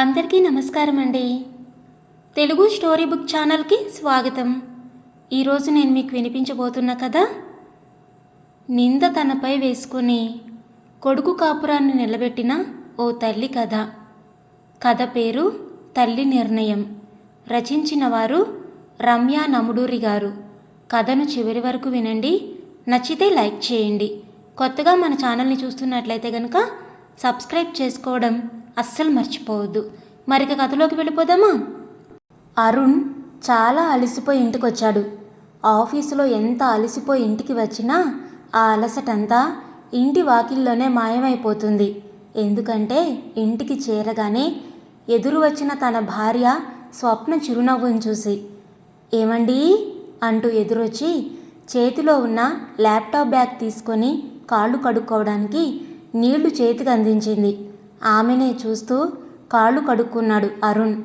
అందరికీ నమస్కారం అండి తెలుగు స్టోరీ బుక్ ఛానల్కి స్వాగతం. ఈరోజు నేను మీకు వినిపించబోతున్న కథ నింద తనపై వేసుకుని కొడుకు కాపురాన్ని నిలబెట్టిన ఓ తల్లి కథ. కథ పేరు తల్లి నిర్ణయం. రచించిన వారు రమ్య నముడూరి గారు. కథను చివరి వరకు వినండి. నచ్చితే లైక్ చేయండి. కొత్తగా మన ఛానల్ని చూస్తున్నట్లయితే కనుక సబ్స్క్రైబ్ చేసుకోవడం అస్సలు మర్చిపోవద్దు. మరిక కథలోకి వెళ్ళిపోదామా? అరుణ్ చాలా అలసిపోయి ఇంటికొచ్చాడు. ఆఫీసులో ఎంత అలసిపోయి ఇంటికి వచ్చినా ఆ అలసటంతా ఇంటి వాకిల్లోనే మాయమైపోతుంది. ఎందుకంటే ఇంటికి చేరగానే ఎదురు వచ్చిన తన భార్య స్వప్న చిరునవ్వును చూసి ఏమండి? అంటూ ఎదురొచ్చి చేతిలో ఉన్న ల్యాప్టాప్ బ్యాగ్ తీసుకొని కాళ్ళు కడుక్కోవడానికి నీళ్ళు చేతికి అందించింది. ఆమెనే చూస్తూ కాళ్ళు కడుక్కున్నాడు అరుణ్.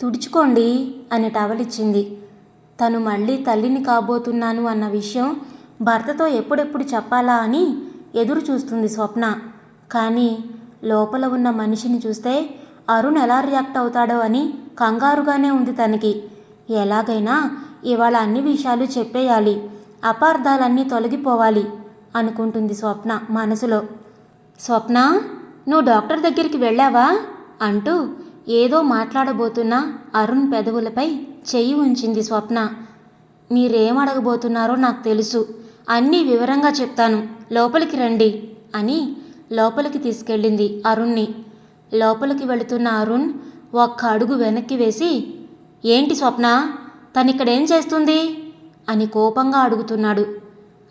తుడుచుకోండి అని టవలిచ్చింది. తను మళ్ళీ తల్లిని కాబోతున్నాను అన్న విషయం భర్తతో ఎప్పుడెప్పుడు చెప్పాలా అని ఎదురు చూస్తుంది స్వప్న. కానీ లోపల ఉన్న మనిషిని చూస్తే అరుణ్ ఎలా రియాక్ట్ అవుతాడో అని కంగారుగానే ఉంది తనకి. ఎలాగైనా ఇవాళ అన్ని విషయాలు చెప్పేయాలి అపార్థాలన్నీ తొలగిపోవాలి అనుకుంటుంది స్వప్న మనసులో. స్వప్న? నువ్వు డాక్టర్ దగ్గరికి వెళ్ళావా? అంటూ ఏదో మాట్లాడబోతున్న అరుణ్ పెదవులపై చెయ్యి ఉంచింది స్వప్న. మీరేం అడగబోతున్నారో నాకు తెలుసు. అన్నీ వివరంగా చెప్తాను. లోపలికి రండి అని లోపలికి తీసుకెళ్ళింది అరుణ్ణి లోపలికి వెళుతున్న అరుణ్ ఒక్క అడుగు వెనక్కి వేసి ఏంటి స్వప్న? తనిక్కడేం చేస్తుంది? అని కోపంగా అడుగుతున్నాడు.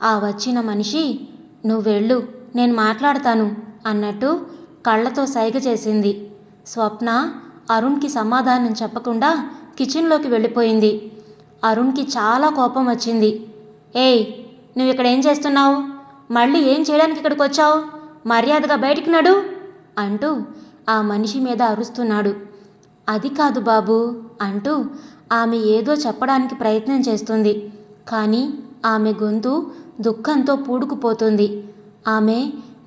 ఆ వచ్చిన మనిషి నువ్వెళ్ళు నేను మాట్లాడతాను అన్నట్టు కళ్ళతో సైగ చేసింది. స్వప్న అరుణ్కి సమాధానం చెప్పకుండా కిచెన్లోకి వెళ్ళిపోయింది. అరుణ్కి చాలా కోపం వచ్చింది. ఏయ్ నువ్వు ఇక్కడ ఏం చేస్తున్నావు? మళ్ళీ ఏం చేయడానికి ఇక్కడికి వచ్చావు? మర్యాదగా బయటికి నడు! అంటూ ఆ మనిషి మీద అరుస్తున్నాడు. అది కాదు బాబు! అంటూ ఆమె ఏదో చెప్పడానికి ప్రయత్నం చేస్తుంది. కానీ ఆమె గొంతు దుఃఖంతో పూడుకుపోతుంది. ఆమె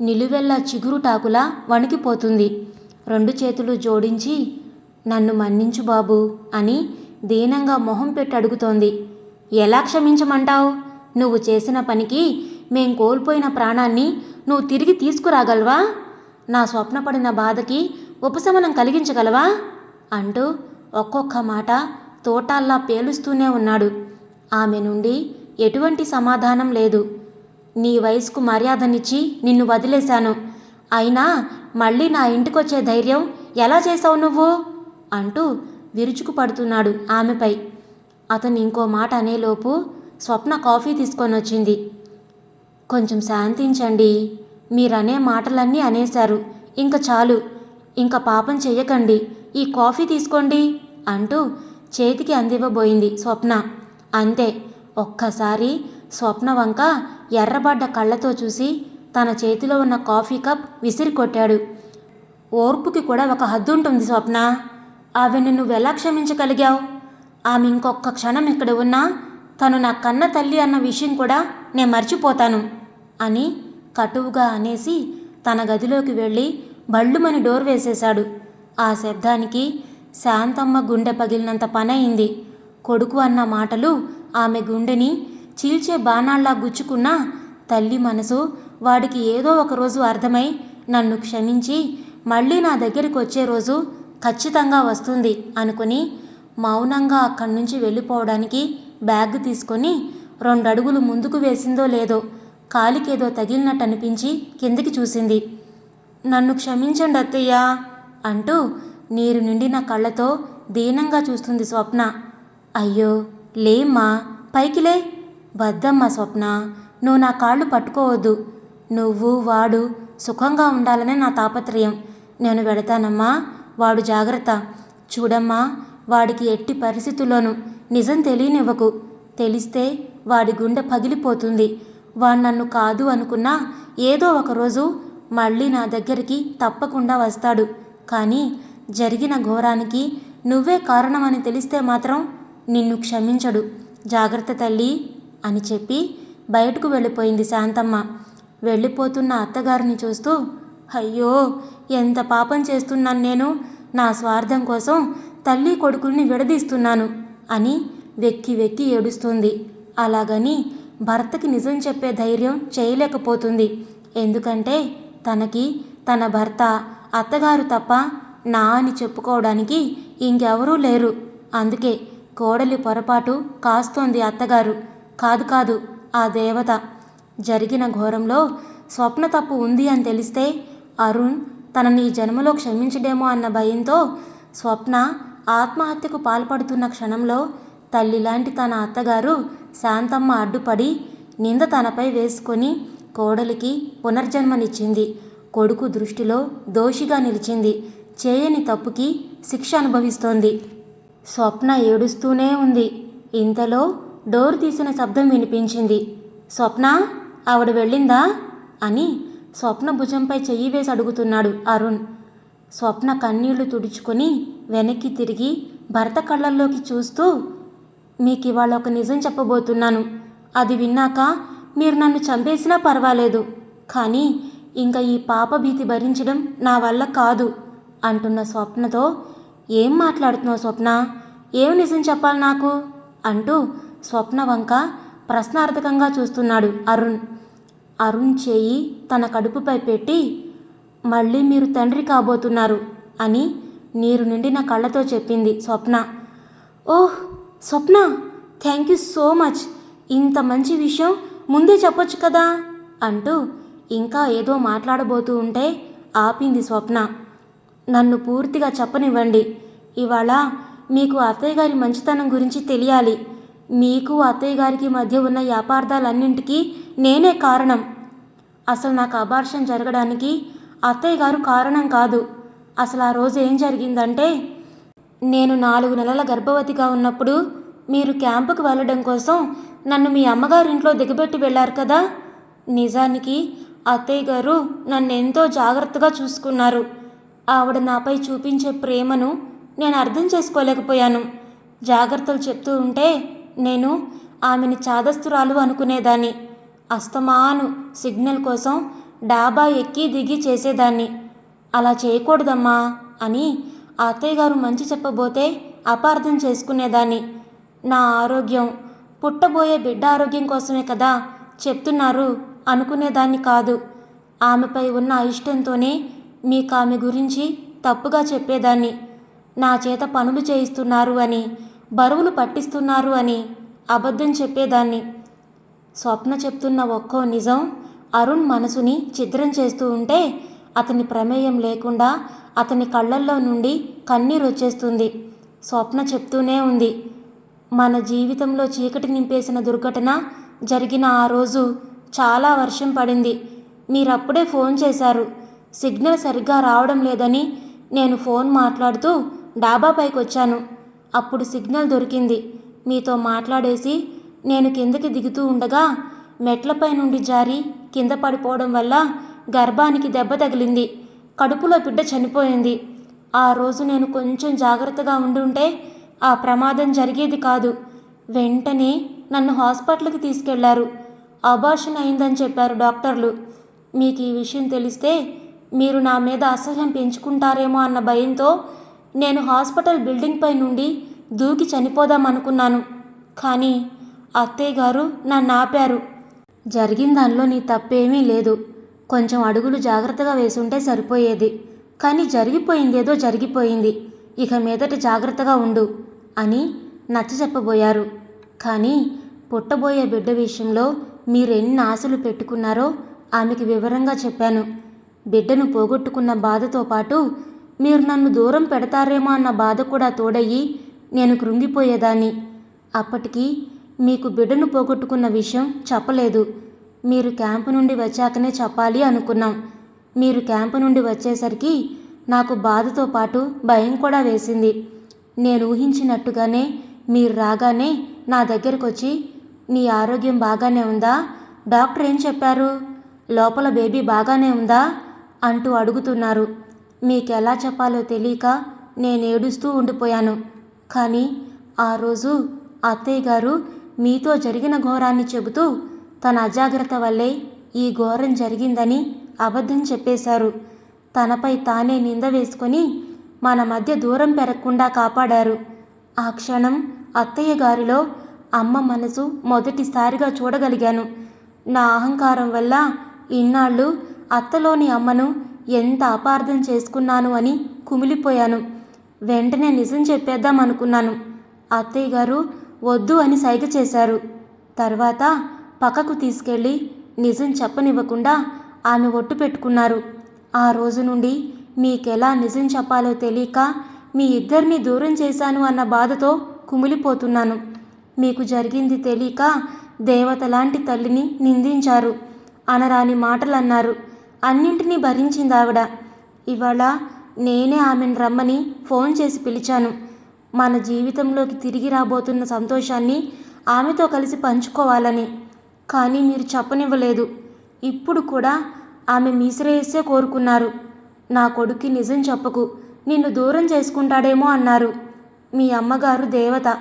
నిలువెల్ల చిగురుటాకులా వణికిపోతుంది. రెండు చేతులు జోడించి నన్ను మన్నించు బాబు అని దీనంగా మొహం పెట్టి అడుగుతోంది. ఎలా క్షమించమంటావు? నువ్వు చేసిన పనికి మేం కోల్పోయిన ప్రాణాన్ని నువ్వు తిరిగి తీసుకురాగలవా? నా స్వప్నపడిన బాధకి ఉపశమనం కలిగించగలవా? అంటూ ఒక్కొక్క మాట తోటాల్లా పేలుస్తూనే ఉన్నాడు. ఆమె నుండి ఎటువంటి సమాధానం లేదు. నీ వయసుకు మర్యాదనిచ్చి నిన్ను వదిలేశాను. అయినా మళ్ళీ నా ఇంటికొచ్చే ధైర్యం ఎలా చేసావు నువ్వు? అంటూ విరుచుకు పడుతున్నాడు ఆమెపై. అతను ఇంకో మాట అనేలోపు స్వప్న కాఫీ తీసుకొని వచ్చింది కొంచెం శాంతించండి. మీరనే మాటలన్నీ అనేశారు. ఇంక చాలు. ఇంక పాపం చెయ్యకండి. ఈ కాఫీ తీసుకోండి అంటూ చేతికి అందివ్వబోయింది స్వప్న. అంతే. ఒక్కసారి స్వప్న వంక ఎర్రబడ్డ కళ్ళతో చూసి తన చేతిలో ఉన్న కాఫీ కప్ విసిరి కొట్టాడు. ఓర్పుకి కూడా ఒక హద్దు ఉంటుంది స్వప్న. ఆమెను నువ్వెలా క్షమించగలిగావు? ఆమె ఇంకొక క్షణం ఇక్కడ ఉన్నా తను నా కన్న తల్లి అన్న విషయం కూడా నేను మర్చిపోతాను అని కటువుగా అనేసి తన గదిలోకి వెళ్ళి బళ్ళుమని డోర్ వేసేశాడు. ఆ శబ్దానికి శాంతమ్మ గుండె పగిలినంత పనయింది. కొడుకు అన్న మాటలు ఆమె గుండెని చీల్చే బాణాల్లా గుచ్చుకున్నా తల్లి మనసు వాడికి ఏదో ఒక రోజు అర్థమై నన్ను క్షమించి మళ్ళీ నా దగ్గరికి వచ్చే రోజు ఖచ్చితంగా వస్తుంది అనుకుని మౌనంగా అక్కడి నుంచి వెళ్ళిపోవడానికి బ్యాగ్ తీసుకొని రెండు అడుగులు ముందుకు వేసిందో లేదో కాలికేదో తగిలినట్టు అనిపించి కిందికి చూసింది. నన్ను క్షమించండి అత్తయ్య అంటూ నీరు నిండిన కళ్ళతో దీనంగా చూస్తుంది స్వప్న. అయ్యో లేమ్మా పైకిలే వద్దమ్మా స్వప్న నువ్వు నా కాళ్ళు పట్టుకోవద్దు. నువ్వు వాడు సుఖంగా ఉండాలనే నా తాపత్రయం. నేను పెడతానమ్మా వాడు జాగ్రత్త. చూడమ్మా వాడికి ఎట్టి పరిస్థితుల్లోనూ నిజం తెలియనివ్వకు. తెలిస్తే వాడి గుండె పగిలిపోతుంది. వాడు నన్ను కాదు అనుకున్నా ఏదో ఒకరోజు మళ్ళీ నా దగ్గరికి తప్పకుండా వస్తాడు. కానీ జరిగిన ఘోరానికి నువ్వే కారణమని తెలిస్తే మాత్రం నిన్ను క్షమించడు. జాగ్రత్త తల్లి. అని చెప్పి బయటకు వెళ్ళిపోయింది శాంతమ్మ. వెళ్ళిపోతున్న అత్తగారిని చూస్తూ అయ్యో ఎంత పాపం చేస్తున్నాను నేను. నా స్వార్థం కోసం తల్లి కొడుకుల్ని విడదీస్తున్నాను అని వెక్కి వెక్కి ఏడుస్తుంది. అలాగని భర్తకి నిజం చెప్పే ధైర్యం చేయలేకపోతుంది. ఎందుకంటే తనకి తన భర్త అత్తగారు తప్ప నా అని చెప్పుకోవడానికి ఇంకెవరూ లేరు. అందుకే కోడలి పొరపాటు కాస్తోంది అత్తగారు. కాదు కాదు ఆ దేవత. జరిగిన ఘోరంలో స్వప్న తప్పు ఉంది అని తెలిస్తే అరుణ్ తనని ఈ జన్మలో క్షమించడేమో అన్న భయంతో స్వప్న ఆత్మహత్యకు పాల్పడుతున్న క్షణంలో తల్లిలాంటి తన అత్తగారు శాంతమ్మ అడ్డుపడి నింద తనపై వేసుకొని కోడలికి పునర్జన్మనిచ్చింది. కొడుకు దృష్టిలో దోషిగా నిలిచింది. చేయని తప్పుకి శిక్ష అనుభవిస్తోంది. స్వప్న ఏడుస్తూనే ఉంది. ఇంతలో డోర్ తీసిన శబ్దం వినిపించింది. స్వప్న ఆవిడ వెళ్ళిందా? అని స్వప్న భుజంపై చెయ్యి వేసి అడుగుతున్నాడు అరుణ్. స్వప్న కన్నీళ్ళు తుడుచుకొని వెనక్కి తిరిగి భర్త కళ్ళల్లోకి చూస్తూ మీకు ఇవాళ ఒక నిజం చెప్పబోతున్నాను. అది విన్నాక మీరు నన్ను చంపేసినా పర్వాలేదు. కానీ ఇంకా ఈ పాప భీతి భరించడం నా వల్ల కాదు అంటున్న స్వప్నతో ఏం మాట్లాడుతున్నావు స్వప్న? ఏం నిజం చెప్పాలి నాకు? అంటూ స్వప్న వంక ప్రశ్నార్థకంగా చూస్తున్నాడు అరుణ్. అరుణ్ చేయి తన కడుపుపై పెట్టి మళ్ళీ మీరు తండ్రి కాబోతున్నారు అని నీరు నిండిన కళ్ళతో చెప్పింది Swapna. Oh Swapna! Thank you so much! ఇంత మంచి విషయం ముందే చెప్పొచ్చు కదా అంటూ ఇంకా ఏదో మాట్లాడబోతూ ఉంటే ఆపింది స్వప్న. నన్ను పూర్తిగా చెప్పనివ్వండి. ఇవాళ మీకు అత్తయ్య గారి మంచితనం గురించి తెలియాలి. మీకు అత్తయ్య గారికి మధ్య ఉన్న వ్యాపార్థాలన్నింటికీ నేనే కారణం. అసలు నాకు అబార్షన్ జరగడానికి అత్తయ్య గారు కారణం కాదు. అసలు ఆ రోజు ఏం జరిగిందంటే నేను నాలుగు నెలల గర్భవతిగా ఉన్నప్పుడు మీరు క్యాంపుకు వెళ్ళడం కోసం నన్ను మీ అమ్మగారింట్లో దిగబెట్టి వెళ్ళారు కదా? నిజానికి అత్తయ్య గారు నన్ను ఎంతో జాగ్రత్తగా చూసుకున్నారు. ఆవిడ నాపై చూపించే ప్రేమను నేను అర్థం చేసుకోలేకపోయాను. జాగ్రత్తలు చెప్తూ ఉంటే నేను ఆమెని చాదస్తురాలు అనుకునేదాన్ని. అస్తమాను సిగ్నల్ కోసం డాబా ఎక్కి దిగి చేసేదాన్ని. అలా చేయకూడదమ్మా అని అత్తయ్య గారు మంచి చెప్పబోతే అపార్థం చేసుకునేదాన్ని. నా ఆరోగ్యం పుట్టబోయే బిడ్డ ఆరోగ్యం కోసమే కదా చెప్తున్నారు అనుకునేదాన్ని కాదు. ఆమెపై ఉన్న అయిష్టంతోనే మీకు ఆమె గురించి తప్పుగా చెప్పేదాన్ని. నా చేత పనులు చేయిస్తున్నారు అని బరువులు పట్టిస్తున్నారు అని అబద్ధం చెప్పేదాన్ని. స్వప్న చెప్తున్న ఒక్కో నిజం అరుణ్ మనసుని ఛిద్రం చేస్తూ ఉంటే అతని ప్రమేయం లేకుండా అతని కళ్ళల్లో నుండి కన్నీరు వచ్చేస్తుంది. స్వప్న చెప్తూనే ఉంది. మన జీవితంలో చీకటి నింపేసిన దుర్ఘటన జరిగిన ఆ రోజు చాలా వర్షం పడింది. మీరప్పుడే ఫోన్ చేశారు. సిగ్నల్ సరిగ్గా రావడం లేదని నేను ఫోన్ మాట్లాడుతూ డాబాపైకి వచ్చాను అప్పుడు సిగ్నల్ దొరికింది. మీతో మాట్లాడేసి నేను కిందకి దిగుతూ ఉండగా మెట్లపై నుండి జారి కింద పడిపోవడం వల్ల గర్భానికి దెబ్బ తగిలింది. కడుపులో బిడ్డ చనిపోయింది. ఆ రోజు నేను కొంచెం జాగ్రత్తగా ఉండుంటే ఆ ప్రమాదం జరిగేది కాదు. వెంటనే నన్ను హాస్పిటల్కి తీసుకెళ్ళారు. అబార్షన్ అయిందని చెప్పారు డాక్టర్లు. మీకు ఈ విషయం తెలిస్తే మీరు నా మీద అసహ్యం పెంచుకుంటారేమో అన్న భయంతో నేను హాస్పిటల్ బిల్డింగ్ పై నుండి దూకి చనిపోదామనుకున్నాను కానీ అత్తయ్య గారు నన్ను ఆపారు. జరిగిన దానిలో నీ తప్పేమీ లేదు. కొంచెం అడుగులు జాగ్రత్తగా వేసుంటే సరిపోయేది. కానీ జరిగిపోయిందేదో జరిగిపోయింది. ఇక మీదట జాగ్రత్తగా ఉండు అని నచ్చ చెప్పబోయారు. కానీ పుట్టబోయే బిడ్డ విషయంలో మీరెన్ని ఆశలు పెట్టుకున్నారో ఆమెకి వివరంగా చెప్పాను. బిడ్డను పోగొట్టుకున్న బాధతో పాటు మీరు నన్ను దూరం పెడతారేమో అన్న బాధ కూడా తోడయ్యి నేను కృంగిపోయేదాన్ని. అప్పటికి మీకు బిడ్డను పోగొట్టుకున్న విషయం చెప్పలేదు. మీరు క్యాంపు నుండి వచ్చాకనే చెప్పాలి అనుకున్నాం. మీరు క్యాంపు నుండి వచ్చేసరికి నాకు బాధతో పాటు భయం కూడా వేసింది. నేను ఊహించినట్టుగానే మీరు రాగానే నా దగ్గరకు వచ్చి నీ ఆరోగ్యం బాగానే ఉందా? డాక్టర్ ఏం చెప్పారు? లోపల బేబీ బాగానే ఉందా? అంటూ అడుగుతున్నారు. మీకు ఎలా చెప్పాలో తెలియక నేను ఏడుస్తూ ఉండిపోయాను. కానీ ఆ రోజు అత్తయ్య గారు మీతో జరిగిన ఘోరాన్ని చెబుతూ తన అజాగ్రత్త వల్లే ఈ ఘోరం జరిగిందని అబద్ధం చెప్పేశారు. తనపై తానే నింద వేసుకొని మన మధ్య దూరం పెరగకుండా కాపాడారు. ఆ క్షణం అత్తయ్య గారిలో అమ్మ మనసు మొదటిసారిగా చూడగలిగాను. నా అహంకారం వల్ల ఇన్నాళ్ళు అత్తలోని అమ్మను ఎంత అపార్థం చేసుకున్నాను అని కుమిలిపోయాను. వెంటనే నిజం చెప్పేద్దాం అనుకున్నాను. అత్తయ్య గారు వద్దు అని సైగ చేశారు. తర్వాత పక్కకు తీసుకెళ్ళి నిజం చెప్పనివ్వకుండా ఆమె ఒట్టు పెట్టుకున్నారు. ఆ రోజు నుండి మీకెలా నిజం చెప్పాలో తెలియక మీ ఇద్దరిని దూరం చేశాను అన్న బాధతో కుమిలిపోతున్నాను. మీకు జరిగింది తెలియక దేవత లాంటి తల్లిని నిందించారు. అనరాని మాటలన్నారు. అన్నింటినీ భరించింది ఆవిడ ఇవాళ నేనే ఆమెను రమ్మని ఫోన్ చేసి పిలిచాను. మన జీవితంలోకి తిరిగి రాబోతున్న సంతోషాన్ని ఆమెతో కలిసి పంచుకోవాలని. కానీ మీరు చెప్పనివ్వలేదు. ఇప్పుడు కూడా ఆమె మీ శ్రేయస్సే కోరుకున్నారు. నా కొడుక్కి నిజం చెప్పకు. నిన్ను దూరం చేసుకుంటాడేమో అన్నారు. మీ అమ్మగారు దేవత.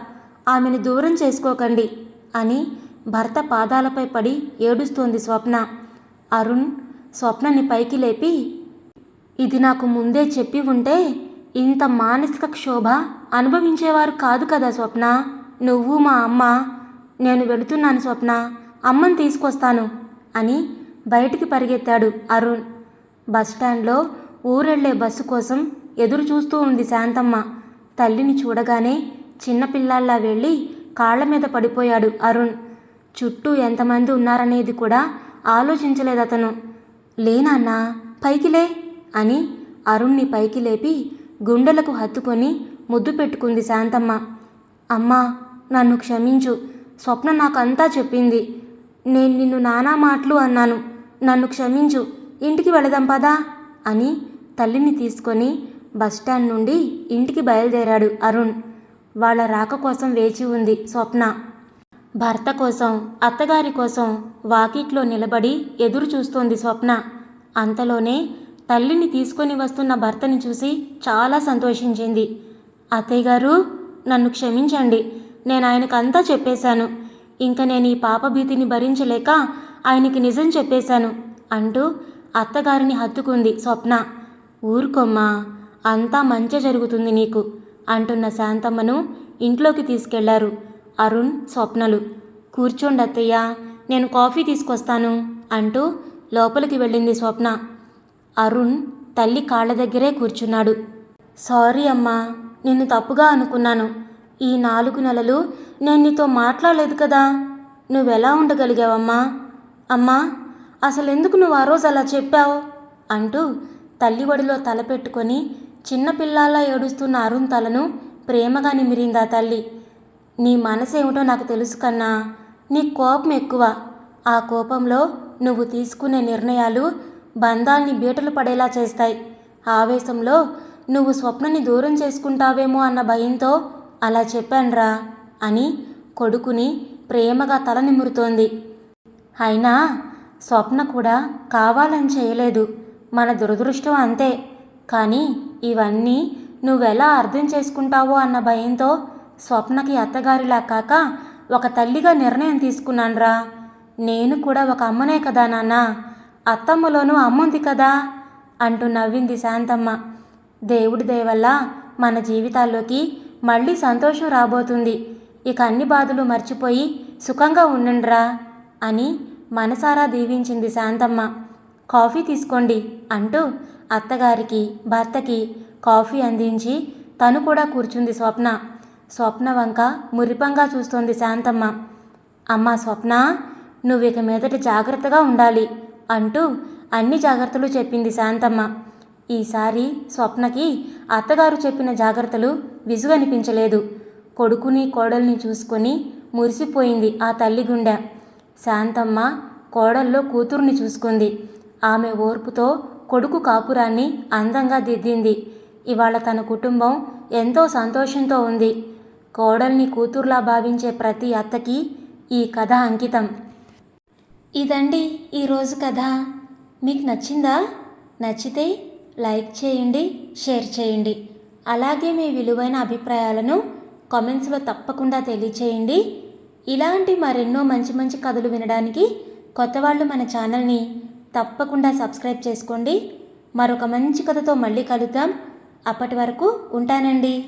ఆమెను దూరం చేసుకోకండి అని భర్త పాదాలపై పడి ఏడుస్తోంది స్వప్న. అరుణ్ స్వప్నని పైకి లేపి ఇది నాకు ముందే చెప్పి ఉంటే ఇంత మానసిక క్షోభ అనుభవించేవారు కాదు కదా స్వప్న. నువ్వు మా అమ్మ. నేను వెళుతున్నాను స్వప్న. అమ్మని తీసుకొస్తాను అని బయటికి పరిగెత్తాడు అరుణ్. బస్టాండ్లో ఊరెళ్ళే బస్సు కోసం ఎదురు చూస్తూ ఉంది శాంతమ్మ. తల్లిని చూడగానే చిన్నపిల్లాల్లా వెళ్ళి కాళ్ళ మీద పడిపోయాడు అరుణ్. చుట్టూ ఎంతమంది ఉన్నారనేది కూడా ఆలోచించలేదు అతను. లేనాన్నా పైకిలే అని అరుణ్ని పైకి లేపి గుండెలకు హత్తుకొని ముద్దు పెట్టుకుంది శాంతమ్మ. అమ్మా నన్ను క్షమించు. స్వప్న నాకంతా చెప్పింది. నేను నిన్ను నానా మాటలు అన్నాను. నన్ను క్షమించు. ఇంటికి వెళదాం పదా అని తల్లిని తీసుకొని బస్టాండ్ నుండి ఇంటికి బయలుదేరాడు అరుణ్. వాళ్ళ రాక కోసం వేచి ఉంది స్వప్న. భర్త కోసం అత్తగారి కోసం వాకిట్లో నిలబడి ఎదురు చూస్తోంది స్వప్న. అంతలోనే తల్లిని తీసుకొని వస్తున్న భర్తని చూసి చాలా సంతోషించింది. అత్తయ్య గారు నన్ను క్షమించండి. నేను ఆయనకు అంతా చెప్పేశాను. ఇంకా నేను ఈ పాపభీతిని భరించలేక ఆయనకి నిజం చెప్పేశాను అంటూ అత్తగారిని హత్తుకుంది స్వప్న. ఊరుకోమ్మా అంతా మంచి జరుగుతుంది నీకు అంటున్న శాంతమ్మను ఇంట్లోకి తీసుకెళ్ళారు. అరుణ్ స్వప్నలు. కూర్చోండి అత్తయ్య నేను కాఫీ తీసుకొస్తాను అంటూ లోపలికి వెళ్ళింది స్వప్న. అరుణ్ తల్లి కాళ్ళ దగ్గరే కూర్చున్నాడు. సారీ అమ్మా నిన్ను తప్పుగా అనుకున్నాను. ఈ నాలుగు నెలలు నేను నీతో మాట్లాడలేదు కదా. నువ్వెలా ఉండగలిగావమ్మా? అమ్మా అసలు ఎందుకు నువ్వు ఆ రోజు అలా చెప్పావు? అంటూ తల్లి ఒడిలో తల పెట్టుకొని చిన్నపిల్లాలా ఏడుస్తున్న అరుణ్ తలను ప్రేమగా నిమిరిందా తల్లి. నీ మనసేమిటో నాకు తెలుసు కన్నా నీ కోపం ఎక్కువ. ఆ కోపంలో నువ్వు తీసుకునే నిర్ణయాలు బంధాల్ని బీటలు పడేలా చేస్తాయి. ఆవేశంలో నువ్వు స్వప్నని దూరం చేసుకుంటావేమో అన్న భయంతో అలా చెప్పాన్రా అని కొడుకుని ప్రేమగా తల నిమురుతోంది. అయినా స్వప్న కూడా కావాలని చేయలేదు. మన దురదృష్టం అంతే. కానీ ఇవన్నీ నువ్వెలా అర్థం చేసుకుంటావో అన్న భయంతో స్వప్నకి అత్తగారిలా కాక ఒక తల్లిగా నిర్ణయం తీసుకున్నాన్రా. నేను కూడా ఒక అమ్మనే కదా నాన్న. అత్తమ్మలోనూ అమ్ముంది కదా? అంటూ నవ్వింది శాంతమ్మ. దేవుడి దయవల్ల మన జీవితాల్లోకి మళ్ళీ సంతోషం రాబోతుంది. ఇక అన్ని బాధలు మర్చిపోయి సుఖంగా ఉండండిరా అని మనసారా దీవించింది శాంతమ్మ. కాఫీ తీసుకోండి అంటూ అత్తగారికి భర్తకి కాఫీ అందించి తను కూడా కూర్చుంది స్వప్న. స్వప్న వంక మురిపంగా చూస్తోంది శాంతమ్మ. అమ్మ స్వప్న నువ్వు ఇక మీదట జాగ్రత్తగా ఉండాలి అంటూ అన్ని జాగ్రత్తలు చెప్పింది శాంతమ్మ. ఈసారి స్వప్నకి అత్తగారు చెప్పిన జాగ్రత్తలు విసుగనిపించలేదు. కొడుకుని కోడల్ని చూసుకొని మురిసిపోయింది ఆ తల్లి గుండె. శాంతమ్మ కోడల్లో కూతుర్ని చూసుకుంది. ఆమె ఓర్పుతో కొడుకు కాపురాన్ని అందంగా దిద్దింది. ఇవాళ తన కుటుంబం ఎంతో సంతోషంతో ఉంది. కోడల్ని కూతుర్లా భావించే ప్రతి అత్తకి ఈ కథ అంకితం. ఇదండి ఈరోజు కథ. మీకు నచ్చిందా? నచ్చితే లైక్ చేయండి షేర్ చేయండి. అలాగే మీ విలువైన అభిప్రాయాలను కామెంట్స్లో తప్పకుండా తెలియచేయండి. ఇలాంటి మరెన్నో మంచి మంచి కథలు వినడానికి కొత్త వాళ్ళు మన ఛానల్ని తప్పకుండా సబ్స్క్రైబ్ చేసుకోండి. మరొక మంచి కథతో మళ్ళీ కలుద్దాం. అప్పటి వరకు ఉంటానండి.